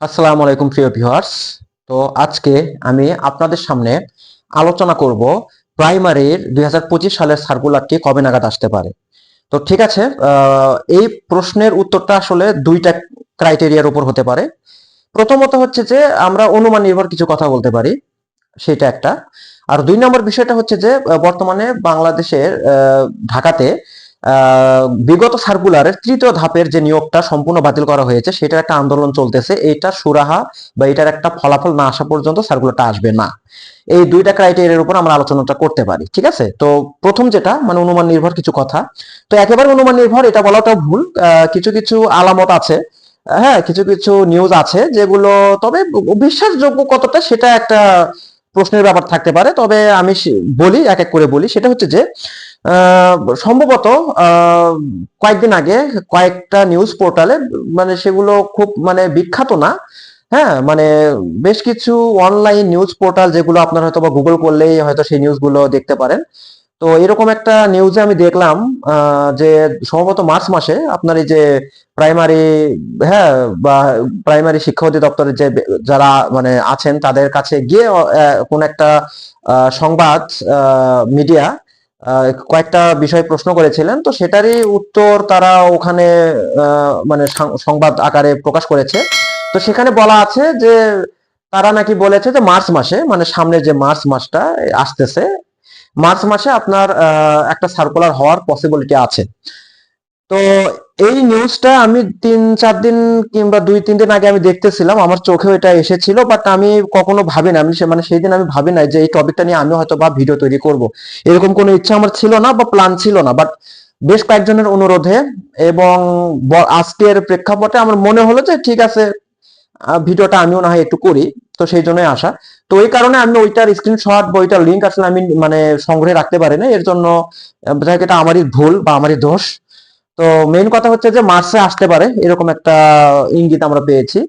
আসসালামু আলাইকুম, প্রিয় ভিউয়ার্স। তো আজকে আমি আপনাদের সামনে আলোচনা করব প্রাইমারির দুই হাজার পঁচিশ সালের সার্কুলারটি কবে নাগাদ আসতে পারে। তো ঠিক আছে এই প্রশ্নের উত্তরটা আসলে দুইটা ক্রাইটেরিয়ার উপর হতে পারে। প্রথমত হচ্ছে যে, আমরা অনুমান নির্ভর কিছু কথা বলতে পারি, সেটা একটা। আর দুই নম্বর বিষয়টা হচ্ছে যে বর্তমানে বাংলাদেশের ঢাকাতে বিগত সার্কুলারের তৃতীয় ধাপের যে নিয়োগটা সম্পূর্ণ বাতিল করা হয়েছে, সেটার একটা আন্দোলন চলতেছে। এটা সুরাহা বা এটার একটা ফলাফল না আসা পর্যন্ত সার্কুলারটা আসবে না। এই দুইটা ক্রাইটেরিয়ার উপর আমরা আলোচনাটা করতে পারি, ঠিক আছে? তো প্রথম যেটা মানে অনুমান নির্ভর কিছু কথা। তো একেবারে অনুমান নির্ভর, এটা বলাটাও ভুল। কিছু কিছু আলামত আছে হ্যাঁ কিছু কিছু নিউজ আছে যেগুলো, তবে বিশ্বাসযোগ্য কতটা সেটা একটা প্রশ্নের ব্যাপার থাকতে পারে। তবে আমি বলি, এক এক করে বলি। সেটা হচ্ছে যে সম্ভবত কয়েকদিন আগে কয়েকটা নিউজ পোর্টালে মানে সেগুলো খুব মানে বিখ্যাত না। হ্যাঁ মানে বেশ কিছু অনলাইন নিউজ পোর্টাল যেগুলো আপনার হয়তো বা গুগল করলেই হয়তো সেই নিউজগুলো দেখতে পারেন। তো এরকম একটা নিউজে আমি দেখলাম যে সম্ভবত মার্চ মাসে আপনার এই যে প্রাইমারি হ্যাঁ বা প্রাইমারি শিক্ষা অধিদপ্তরের যে যারা মানে আছেন, তাদের কাছে গিয়ে কোন একটা সংবাদ মিডিয়া কয়েকটা বিষয় প্রশ্ন করেছিলেন, তো সেটারই উত্তর তারা ওখানে মানে সংবাদ আকারে প্রকাশ করেছে। তো সেখানে বলা আছে যে, তারা নাকি বলেছে যে মার্চ মাসে মানে সামনে যে মার্চ মাসটা আসতেছে, মার্চ মাসে আপনার একটা সার্কুলার হওয়ার পসিবিলিটি আছে। তো এই নিউজটা আমি তিন, চার দিন কিংবা দুই, তিন দিন আগে আমি দেখতেছিলাম, আমার চোখেও এটা এসেছিল বাট আমি কখনো ভাবি না আমি মানে সেই দিন আমি ভাবি না যে এই টপিকটা নিয়ে আমি হয়তো বা ভিডিও তৈরি করব। এরকম কোনো ইচ্ছা আমার ছিল না বা প্ল্যান ছিল না বাট বেশ কয়েকজনের অনুরোধে এবং আজকের প্রেক্ষাপটে আমার মনে হলো যে ঠিক আছে ভিডিওটা আমিও না হয় একটু করি, তো সেই জন্যই আসা। তো এই কারণে আমি ওইটার স্ক্রিনশট বা ওইটার লিঙ্ক আসলে আমি মানে সংগ্রহে রাখতে পারি না এর জন্য এটা আমারই ভুল বা আমারই দোষ। তো মেইন কথা হচ্ছে যে মার্চে আসতে পারে, এরকম একটা ইঙ্গিত আমরা পেয়েছি।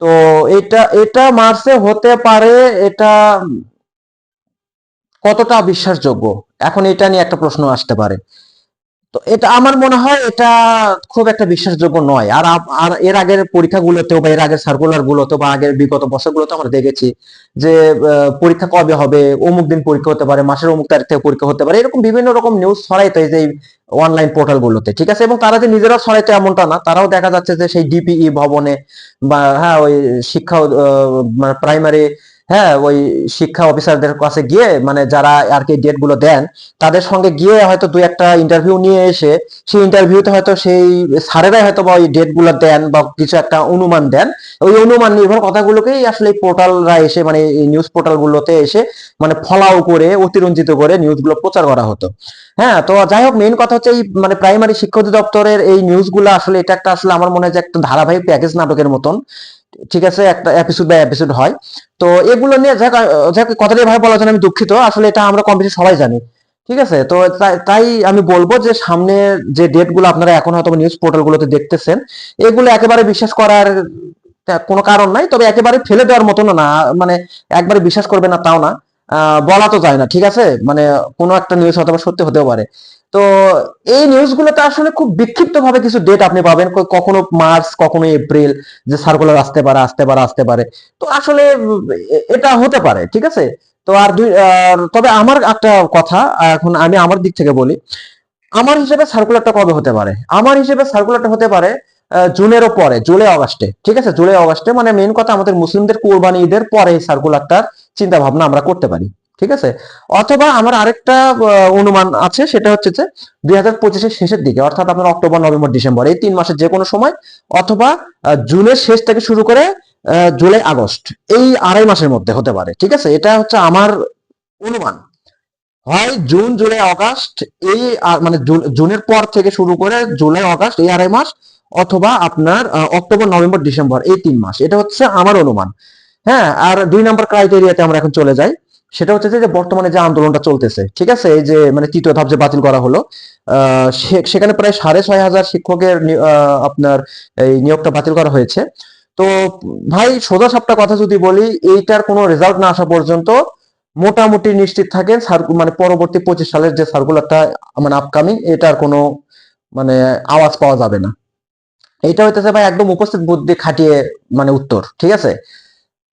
তো এটা এটা মার্চে হতে পারে, এটা কতটা বিশ্বাসযোগ্য? এখন এটা নিয়ে একটা প্রশ্ন আসতে পারে। তো এটা আমার মনে হয় এটা খুব একটা বিশ্বাসযোগ্য নয়। আর আর এর আগের পরীক্ষাগুলোতেও বা এর আগের সার্কুলার গুলোতে বা আগের বিগত বছরগুলোতে আমরা দেখেছি যে পরীক্ষা কবে হবে, অমুক দিন পরীক্ষা হতে পারে, মাসের অমুক তারিখ থেকে পরীক্ষা হতে পারে, এরকম বিভিন্ন রকম নিউজ ছড়াইতে যে অনলাইন পোর্টাল গুলোতে ঠিক আছে? এবং তারা যে নিজেরাও ছড়াইতো এমনটা না, তারাও দেখা যাচ্ছে যে সেই ডিপিই ভবনে বা হ্যাঁ ওই শিক্ষা মানে প্রাইমারি হ্যাঁ ওই শিক্ষা অফিসারদের কাছে গিয়ে মানে যারা আর কি ডেটগুলো দেন, তাদের সঙ্গে গিয়ে হয়তো দুই একটা ইন্টারভিউ নিয়ে এসে, সেই ইন্টারভিউতে হয়তো সেই স্যারেরাই হয়তো বা ওই ডেটগুলো দেন বা কিছু একটা অনুমান দেন। ওই অনুমান নির্ভর কথাগুলোকেই আসলে পোর্টালরা এসে মানে নিউজ পোর্টাল গুলোতে এসে মানে ফলাও করে, অতিরঞ্জিত করে নিউজগুলো প্রচার করা হতো। হ্যাঁ তো যাই হোক মেইন কথা হচ্ছে এই মানে প্রাইমারি শিক্ষা অধিদপ্তরের এই নিউজগুলো আসলে এটা একটা আসলে আমার মনে হয় যে একটা ধারাবাহিক প্যাকেজ নাটকের মতন। ঠিক আছে, একটা এপিসোড বা এপিসোড হয়। তো এগুলো নিয়ে যাক কথাটা এভাবে বলার জন্য আমি দুঃখিত। আসলে এটা আমরা কম বেশি সবাই জানি। ঠিক আছে, তো তাই আমি বলব যে সামনে যে ডেটগুলো আপনারা এখন হয়তো নিউজ পোর্টাল গুলোতে দেখতেছেন, এগুলো একেবারে বিশ্বাস করার কোনো কারণ নাই, তবে একেবারে ফেলে দেওয়ার মতন না মানে একবারে বিশ্বাস করবে না তাও না। বলা তো যায় না, ঠিক আছে? মানে কোনো একটা নিউজ হয়তো সত্যি হতেও পারে। তো এই নিউজগুলোতে আসলে খুব বিক্ষিপ্ত ভাবে কিছু ডেট আপনি পাবেন। কখনো মার্চ কখনো এপ্রিল যে সার্কুলার আসতে পারে আসতে পারে আসতে পারে। তো আসলে এটা হতে পারে, ঠিক আছে? তো আর দুই তবে আমার একটা কথা, এখন আমি আমার দিক থেকে বলি, আমার হিসেবে সার্কুলারটা কবে হতে পারে? আমার হিসেবে সার্কুলারটা হতে পারে জুনেরও পরে, জুলাই, অগাস্টে, ঠিক আছে? জুলাই, অগাস্টে মানে মেন কথা আমাদের মুসলিমদের কোরবানি ঈদের পরে সার্কুলারটার চিন্তা ভাবনা আমরা করতে পারি। ঠিক আছে? অথবা আমার আরেকটা অনুমান আছে, সেটা হচ্ছে যে দুই হাজার পঁচিশের শেষের দিকে, অর্থাৎ আপনার অক্টোবর, নভেম্বর, ডিসেম্বর, এই তিন মাসের যে কোনো সময়, অথবা জুনের শেষ থেকে শুরু করে জুলাই, আগস্ট, এই আড়াই মাসের মধ্যে হতে পারে, ঠিক আছে? এটা হচ্ছে আমার অনুমান। হয় জুন, জুলাই, আগস্ট, এই মানে জুনের পর থেকে শুরু করে জুলাই, আগস্ট, এই আড়াই মাস, অথবা আপনার অক্টোবর, নভেম্বর, ডিসেম্বর, এই তিন মাস, এটা হচ্ছে আমার অনুমান। হ্যাঁ আর দুই নম্বর ক্রাইটেরিয়াতে আমরা এখন চলে যাই। সেটা হচ্ছে যে বর্তমানে যে আন্দোলনটা চলতেছে, ঠিক আছে? এই যে মানে তৃতীয় ধাপ যে বাতিল করা হলো সেখানে প্রায় সাড়ে ছয় হাজার শিক্ষকের আপনার এই নিয়োগটা বাতিল করা হয়েছে। তো ভাই, সোজা সাপটা কথা যদি বলি, এইটার কোনো রেজাল্ট না আসা পর্যন্ত মোটামুটি নিশ্চিত থাকেন মানে পরবর্তী পঁচিশ সালের যে সার্কুলারটা মানে আপকামিং এটার কোনো মানে আওয়াজ পাওয়া যাবে না। এইটা হইতেছে ভাই একদম উপস্থিত বুদ্ধি খাটিয়ে মানে উত্তর, ঠিক আছে?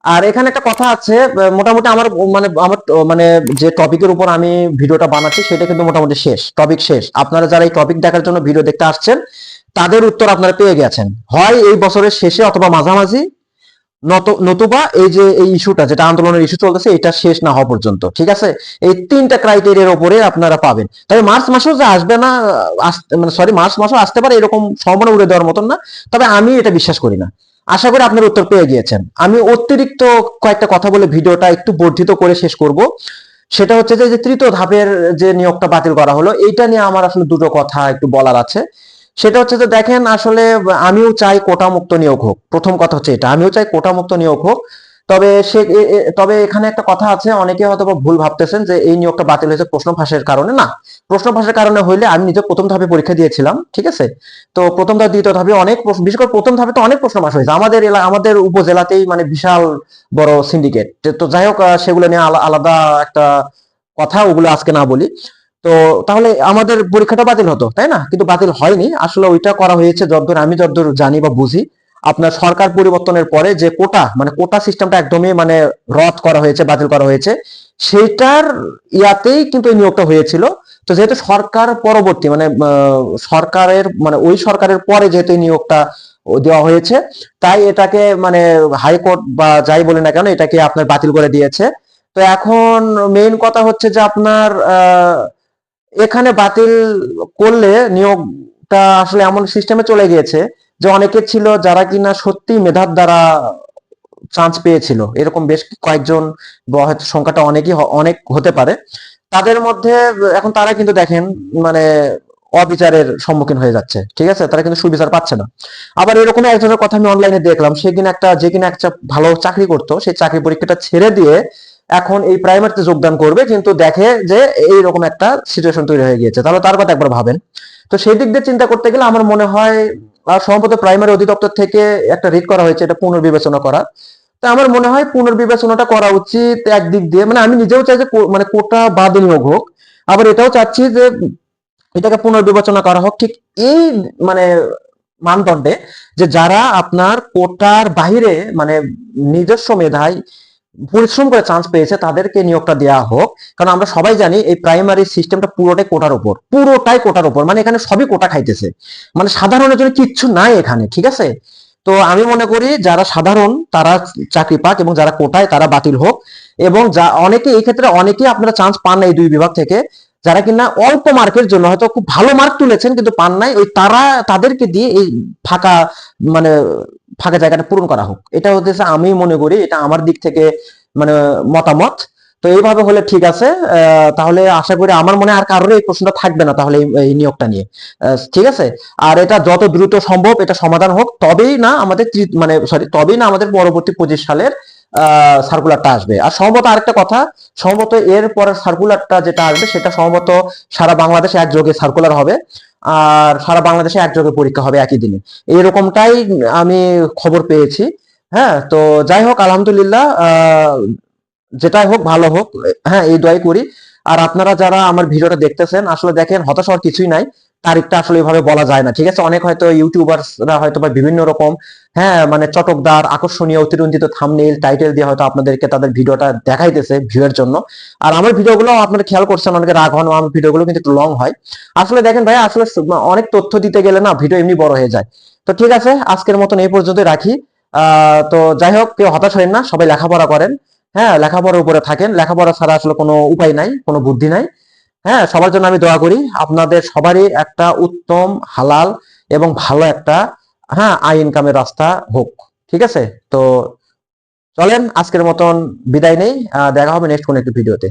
আর এখানে একটা কথা আছে মোটামুটি আমার মানে আমার মানে যে টপিকের উপর আমি ভিডিওটা বানাচ্ছি সেটা কিন্তু মোটামুটি শেষ টপিক শেষ। আপনারা যারা এই টপিক দেখার জন্য ভিডিও দেখতে আসছেন, তাদের উত্তর আপনারা পেয়ে গেছেন। হয় এই বছরের শেষে অথবা মাঝামাঝি, নত- নতুবা এই যে, এই ইস্যুটা যেটা আন্দোলনের ইস্যু চলতেছে, এটা শেষ না হওয়া পর্যন্ত, ঠিক আছে? এই তিনটা ক্রাইটেরিয়ার উপরে আপনারা পাবেন। তবে মার্চ মাসেও যে আসবে না মানে সরি মার্চ মাসেও আসতে পারে, এরকম সম্ভাবনা উড়ে দেওয়ার মতন না, তবে আমি এটা বিশ্বাস করি না। আশা করি আপনার উত্তর পেয়ে গিয়েছেন। আমি অতিরিক্ত কয়েকটা কথা বলে ভিডিওটা একটু বর্ধিত করে শেষ করব। সেটা হচ্ছে যে তৃতীয় ধাপের যে নিয়োগটা বাতিল করা হলো, এইটা নিয়ে আমার আসলে দুটো কথা একটু বলার আছে। সেটা হচ্ছে যে, দেখেন আসলে আমিও চাই কোটা মুক্ত নিয়োগ হোক। প্রথম কথা হচ্ছে এটা, আমিও চাই কোটা মুক্ত নিয়োগ হোক। তবে সে তবে এখানে একটা কথা আছে, অনেকে হয়তো ভুল ভাবতেছেন যে এই নিয়োগটা বাতিল হয়েছে প্রশ্ন ফাঁসের কারণে। না, প্রশ্ন ফাঁসের কারণে হইলে আমি নিজে প্রথম ধাপে পরীক্ষা দিয়েছিলাম, ঠিক আছে? তো প্রথম ধাপ, দ্বিতীয় ধাপে অনেক বিশেষ করে প্রথম ধাপে তো অনেক প্রশ্ন ফাঁস হয়েছে। আমাদের আমাদের উপজেলাতেই মানে বিশাল বড় সিন্ডিকেট তো যাই হোক সেগুলো নিয়ে আলা- আলাদা একটা কথা, ওগুলো আজকে না বলি। তো তাহলে আমাদের পরীক্ষাটা বাতিল হতো, তাই না? কিন্তু বাতিল হয়নি। আসলে ওইটা করা হয়েছে, যতদূর আমি যতদূর জানি বা বুঝি। আপনার সরকার পরিবর্তনের পরে যে কোটা মানে কোটা সিস্টেমটা একদমই মানে রদ করা হয়েছে, বাতিল করা হয়েছে সেটার ইয়াতেই কিন্তু নিয়োগটা হয়েছিল। তো যেহেতু সরকার পরবর্তী মানে সরকারের মানে ওই সরকারের পরে যেহেতু নিয়োগটা দেওয়া হয়েছে, তাই এটাকে মানে হাইকোর্ট বা যাই বলি না কেন, এটাকে আপনার বাতিল করে দিয়েছে। তো এখন মেইন কথা হচ্ছে যে আপনার এখানে বাতিল করলে নিয়োগটা আসলে এমন সিস্টেমে চলে গিয়েছে যে অনেকে ছিল যারা কিনা সত্যি মেধার দ্বারা চান্স পেয়েছিল। এরকম বেশ কয়েকজন হয়তো সংখ্যাটা অনেকই অনেক হতে পারে। তাদের মধ্যে এখন তারা কিন্তু দেখেন মানে অবিচারের সম্মুখীন হয়ে যাচ্ছে। ঠিক আছে? তারা কিন্তু সুবিচার পাচ্ছে না। আবার এরকম একজনের কথা আমি অনলাইনে দেখলাম, সে কিনা একটা, যে কিনা একটা ভালো চাকরি করতো সেই চাকরি পরীক্ষাটা ছেড়ে দিয়ে এখন এই প্রাইমারিতে যোগদান করবে, কিন্তু দেখে যে এইরকম একটা সিচুয়েশন তৈরি হয়ে গিয়েছে। তাহলে তার কথা একবার ভাবেন। তো সেই দিক দিয়ে চিন্তা করতে গেলে আমার মনে হয় আর সম্ভবত প্রাইমারি অধিদপ্তর থেকে একটা রিট করা হয়েছে, এটা পুনর্বিবেচনা করা তো আমার মনে হয় পুনর্বিবেচনাটা করা উচিত একদিক দিয়ে। মানে আমি নিজেও চাই যে মানে কোটা বাদ নিয়োগ হোক। আবার এটাও চাচ্ছি যে এটাকে পুনর্বিবেচনা করা হোক। ঠিক এই মানে মানদণ্ডে যে যারা আপনার কোটার বাইরে মানে নিজস্ব মেধায় পরিশ্রম করে চান্স পেয়েছে, তাদেরকে নিয়োগটা দেওয়া হোক। কারণ আমরা সবাই জানি এই প্রাইমারি সিস্টেমটা পুরোটাই কোটার উপর, পুরোটাই কোটার উপর। মানে এখানে সবই কোটা খাইতেছে। মানে সাধারণের জন্য কিচ্ছু নাই এখানে, ঠিক আছে? তো আমি মনে করি যারা সাধারণ, তারা চাকরি পাক এবং যারা কোটায়, তারা বাতিল হোক। এবং যা অনেকে, এই ক্ষেত্রে অনেকেই আপনারা চান্স পান এই দুই বিভাগ থেকে। যারা কিনা অল্প মার্কের জন্য হয়তো খুব ভালো মার্ক তুলেছেন, কিন্তু পান নাই। ওই তারা, তাদেরকে দিয়ে এই ফাঁকা মানে ফাঁকা জায়গাটা পূরণ করা হোক। এটা হচ্ছে আমি মনে করি, এটা আমার দিক থেকে মানে মতামত। তো এইভাবে হলে ঠিক আছে। তাহলে আশা করি আমার মনে আর কারোর এই প্রশ্নটা থাকবে না তাহলে এই- নিয়োগটা নিয়ে। ঠিক আছে? আর এটা যত দ্রুত সম্ভব এটা সমাধান হোক, তবেই না আমাদের মানে সরি তবেই না আমাদের পরবর্তী পঁচিশ সালের সার্কুলারটা আসবে। আর সম্ভবত আরেকটা কথা, সম্ভবত এর পরের সার্কুলারটা যেটা আসবে, সেটা সম্ভবত সারা বাংলাদেশে একযোগে সার্কুলার হবে, আর সারা বাংলাদেশে একযোগে পরীক্ষা হবে একই দিনে। এইরকমটাই আমি খবর পেয়েছি হ্যাঁ? তো যাই হোক, আলহামদুলিল্লাহ যেটাই হোক, ভালো হোক হ্যাঁ এই দোয়াই করি। আর আপনারা যারা আমার ভিডিওটা দেখতেছেন, আসলে দেখেন, হতাশ হওয়ার কিছুই নাই। তারিখটা আসলে এভাবে বলা যায় না, ঠিক আছে? অনেক হয়তো ইউটিউবারসরা হয়তো বা বিভিন্ন রকম হ্যাঁ মানে চটকদার, আকর্ষণীয়, অতিরঞ্জিত থাম্বনেল টাইটেল দিয়ে হয়তো আপনাদেরকে তাদের ভিডিওটা দেখাইতেছে ভিউয়ের জন্য। আর আমার ভিডিওগুলো আপনারা খেয়াল করছেন, অনেকে রাগ হন, আমার ভিডিওগুলো কিন্তু একটু লং হয়। আসলে দেখেন ভাই আসলে অনেক তথ্য দিতে গেলে না ভিডিও এমনি বড় হয়ে যায়। তো ঠিক আছে, আজকের মতন এই পর্যন্তই রাখি। তো যাই হোক, কেউ হতাশ হবেন না, সবাই লেখাপড়া করেন। হ্যাঁ লেখাপড়ার উপরে থাকেন, লেখাপড়া ছাড়া আসলে কোনো উপায় নাই, কোনো বুদ্ধি নাই। হ্যাঁ সবার জন্য আমি দোয়া করি। আপনাদের সবারই একটা উত্তম, হালাল এবং ভালো একটা হ্যাঁ আই ইনকামের রাস্তা হোক। ঠিক আছে? তো চলেন, আজকের মতন বিদায় নেই। দেখা হবে নেক্সট কোন একটি ভিডিওতে